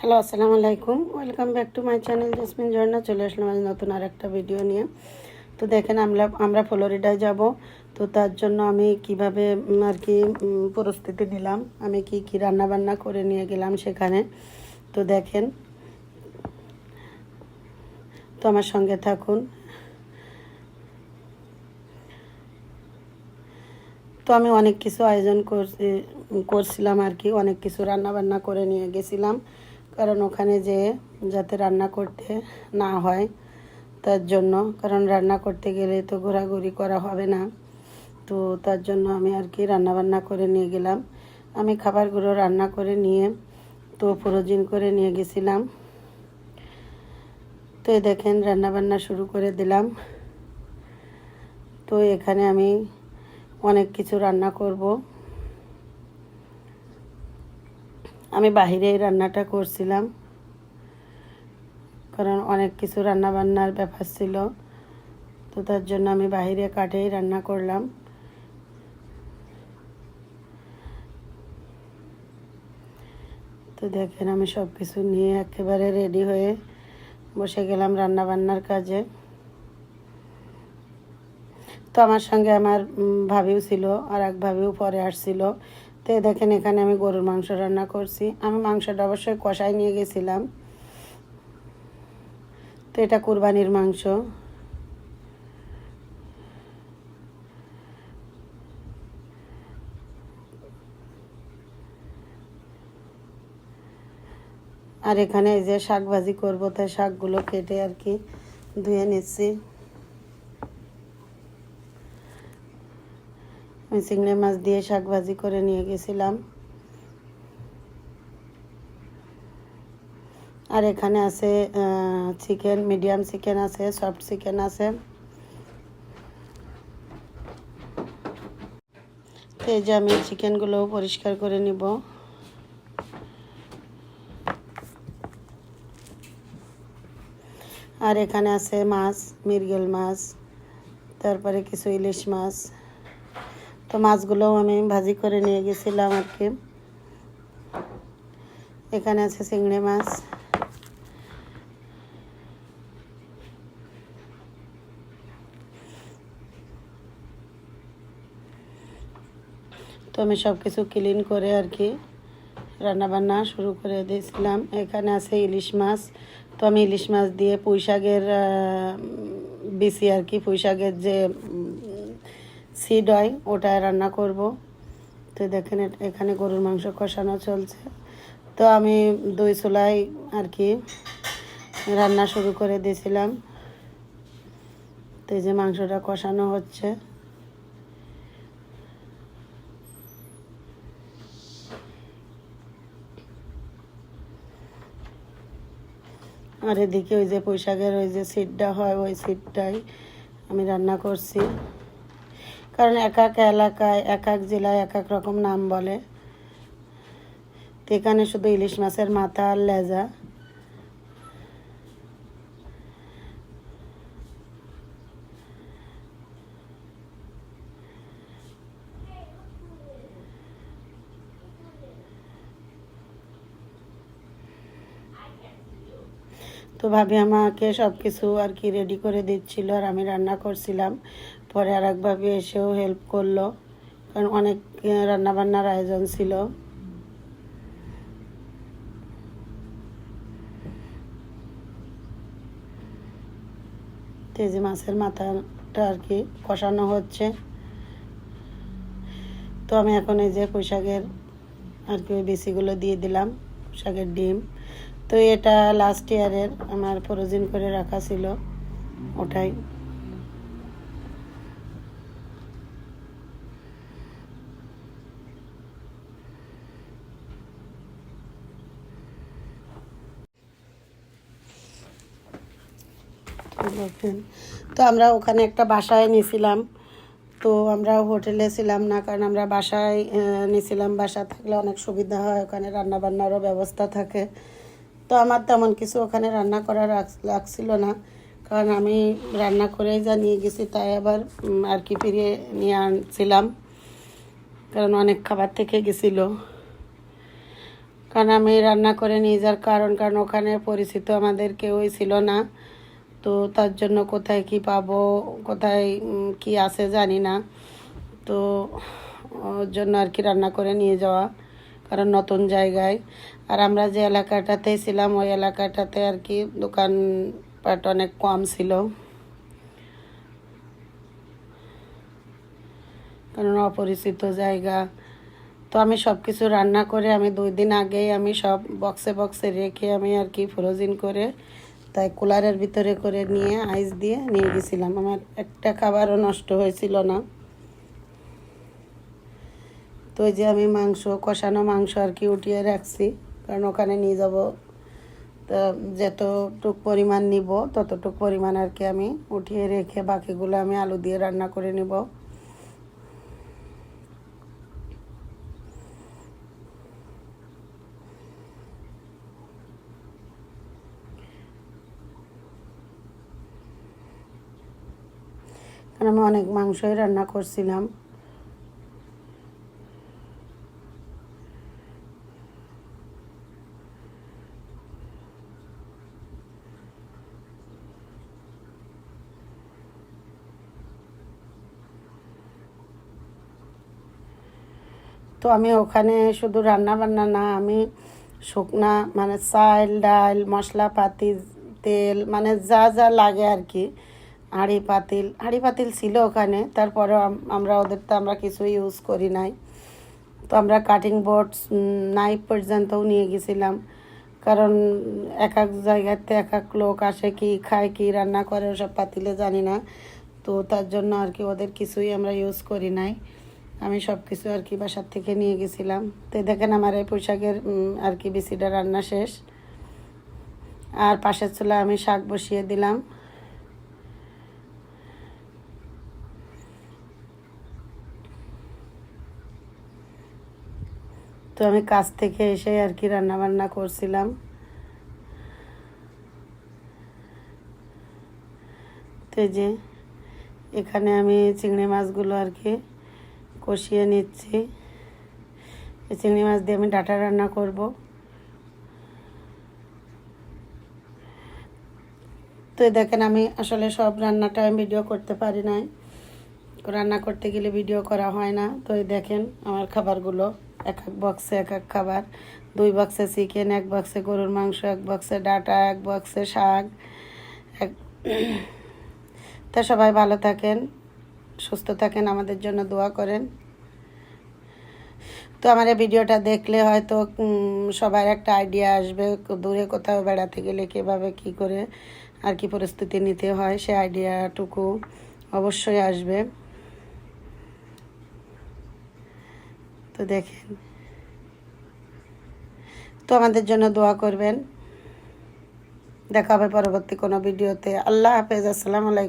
Hello, আসসালামু আলাইকুম। Welcome back to my channel Jasmin Jharna চলে আসলাম আজ নতুন আর একটা ভিডিও নিয়ে। তো দেখেন, আমরা আমরা ফ্লোরিডায় যাব। তো তার জন্য আমি কীভাবে আর কি প্রস্তুতি নিলাম। আমি কি কি রান্না বান্না করে নিয়ে গেলাম সেখানে। তো দেখেন, তো আমার সঙ্গে থাকুন। তো আমি অনেক কিছু আয়োজন করছি, করছিলাম আর কি। অনেক কিছু রান্না বান্না করে নিয়ে গেছিলাম। কারণ ওখানে যে যাতে রান্না করতে না হয়, তার জন্য। কারণ রান্না করতে গেলে তো ঘোরাঘুরি করা হবে না। তো তার জন্য আমি আর কি রান্না বান্না করে নিয়ে গেলাম। আমি খাবারগুলো রান্না করে নিয়ে, তো ফ্রোজিন করে নিয়ে গেছিলাম। তো দেখেন রান্না বান্না শুরু করে দিলাম। তো এখানে আমি অনেক কিছু রান্না করব। আমি বাহিরেই রান্নাটা করছিলাম। কারণ অনেক কিছু রান্না বান্নার ব্যাপার ছিল। তো তার জন্য আমি বাহিরে কাঠেই রান্না করলাম। তো দেখেন আমি সব কিছু নিয়ে একেবারে রেডি হয়ে বসে গেলাম রান্না বান্নার কাজে। তো আমার সঙ্গে আমার ভাবিও ছিল, আর এক ভাবিও পরে আসছিল। তো দেখেন এখানে আমি গরুর মাংস রান্না করছি। আমি মাংসটা অবশ্যই কষাই নিয়ে গেছিলাম। তো এটা কুরবানির মাংস। আর এখানে এই যে শাক ভাজি করব তাই শাকগুলো কেটে আর কি ধুয়ে নিচ্ছি। আমি চিংড়ি মাছ দিয়ে শাক ভাজি করে নিয়ে গেছিলাম। আর এখানে আছে চিকেন, মিডিয়াম চিকেন আছে, সফট চিকেন আছে। এই যে আমি চিকেনগুলো পরিষ্কার করে নিব। আর এখানে আছে মাছ মিরগেল মাছ, তারপরে কিছু ইলিশ মাছ। তো মাছগুলোও আমি ভাজি করে নিয়ে গেছিলাম আর কি। এখানে আছে চিংড়ি মাছ। তো আমি সব কিছু ক্লিন করে আর কি রান্নাবান্না শুরু করে দিয়েছিলাম। এখানে আছে ইলিশ মাছ। তো আমি ইলিশ মাছ দিয়ে পুঁই শাকের বিসি আর কি, পুঁই শাকের যে সিড হয় ওটা রান্না করব। তো দেখেন এখানে গরুর মাংস কষানো চলছে। তো আমি দই চুলাই আর কি রান্না শুরু করে দিয়েছিলাম। তো এই যে মাংসটা কষানো হচ্ছে। আর এদিকে ওই যে পোশাকের ওই যে সিটটা হয়, ওই সিটটাই আমি রান্না করছি। কারণ এক এক এলাকায়, এক এক জেলায় এক এক রকম নাম বলে। এখানে শুধু ইলিশ মাছের মাথা আর লেজা। তো ভাবি আমাকে সব কিছু আর কি রেডি করে দিচ্ছিল আর আমি রান্না করছিলাম। পরে আর একভাবে এসেও হেল্প করল, কারণ অনেক রান্নাবান্নার আয়োজন ছিল। তেজি মাছের মাথাটা আর কি কষানো হচ্ছে। তো আমি এখন এই যে পোশাকের আর কি বেশিগুলো দিয়ে দিলাম পোশাকের ডিম। তো এটা লাস্ট ইয়ারের আমার ফ্রোজিন করে রাখা ছিল, ওটাই তো দেখেন তো আমরা ওখানে একটা বাসায় নিয়েছিলাম। তো আমরা হোটেলে ছিলাম না, কারণ আমরা বাসায় নিয়েছিলাম। বাসা থাকলে অনেক সুবিধা হয়, ওখানে রান্না বান্নারও ব্যবস্থা থাকে। তো আমার তেমন কিছু ওখানে রান্না করা লাগছিল না, কারণ আমি রান্না করেই যা নিয়ে গেছি, তাই আবার আর কি ফিরিয়ে নিয়ে আনছিলাম। কারণ অনেক খাবার থেকে গেছিল। কারণ আমি রান্না করে নিয়ে যাওয়ার কারণ কারণ ওখানে পরিচিত আমাদের কেউই ছিল না। তো তার জন্য কোথায় কি পাবো, কোথায় কি আছে জানি না। তো ওর জন্য আর কি রান্না করে নিয়ে যাওয়া, কারণ নতুন জায়গায়। আর আমরা যে এলাকাটাতে ছিলাম, ওই এলাকাটাতে আর কি দোকানপাট অনেক কম ছিল। কারণ অপরিচিত জায়গা। তো আমি সব কিছু রান্না করে আমি দুই দিন আগেই আমি সব বক্সে বক্সে রেখে আমি আর কি ফ্রোজিন করে তাই কুলারের ভিতরে করে নিয়ে আইস দিয়ে নিয়ে গেছিলাম। আমার একটা খাবারও নষ্ট হয়েছিল না। তো যে আমি মাংস কষানো মাংস আর কি উঠিয়ে রাখছি কারণ ওখানে নিয়ে যাব। তা যতটুক পরিমাণ নিব ততটুক পরিমাণ আর কি আমি উঠিয়ে রেখে বাকিগুলো আমি আলু দিয়ে রান্না করে নিব। কারণ আমি অনেক মাংসই রান্না করছিলাম। তো আমি ওখানে শুধু রান্না বান্না না, আমি শুকনা মানে চাল, ডাল, মশলাপাতি, তেল মানে যা যা লাগে আর কি। হাঁড়ি পাতিল হাঁড়ি পাতিল ছিল ওখানে, তারপরে আমরা ওদের তো আমরা কিছু ইউজ করি নাই। তো আমরা কাটিং বোর্ড নাইফ পর্যন্তও নিয়ে গেছিলাম। কারণ এক এক জায়গাতে এক এক লোক আসে, কি খায়, কি রান্না করে, ওসব পাতিলে জানি না। তো তার জন্য আর কি ওদের কিছুই আমরা ইউজ করি নাই। আমি সব কিছু আর কি বাসার থেকে নিয়ে গেছিলাম। তো দেখেন আমার এই পোশাকের আর কি বিসিটা রান্না শেষ। আর পাশের চুলা আমি শাক বসিয়ে দিলাম। তো আমি কাজ থেকে এসে আর কি রান্না বান্না করছিলাম। তো যে এখানে আমি চিংড়ি মাছগুলো আর কি কষিয়ে নিচ্ছি। চিংড়ি মাছ দিয়ে আমি ডাটা রান্না করব। তো দেখেন আমি আসলে সব রান্নাটা আমি ভিডিও করতে পারি নাই। রান্না করতে গেলে ভিডিও করা হয় না। তো এই দেখেন আমার খাবারগুলো, এক এক বক্সে এক এক খাবার। দুই বক্সে চিকেন এক বক্সে গরুর মাংস, এক বক্সে ডাটা, এক বক্সে শাক, এক তা সবাই ভালো থাকেন, সুস্থ থাকেন, আমাদের জন্য দোয়া করেন। তো আমার এই ভিডিওটা দেখলে হয়তো সবার একটা আইডিয়া আসবে, দূরে কোথাও বেড়াতে গেলে কীভাবে কী করে আর কি পরিস্থিতি নিতে হয়, সে আইডিয়াটুকু অবশ্যই আসবে। তো দেখেন। তো আমাদের জন্য দোয়া করবেন। দেখা হবে পরবর্তী কোনো ভিডিওতে। আল্লাহ হাফেজ, আসসালামু আলাইকুম।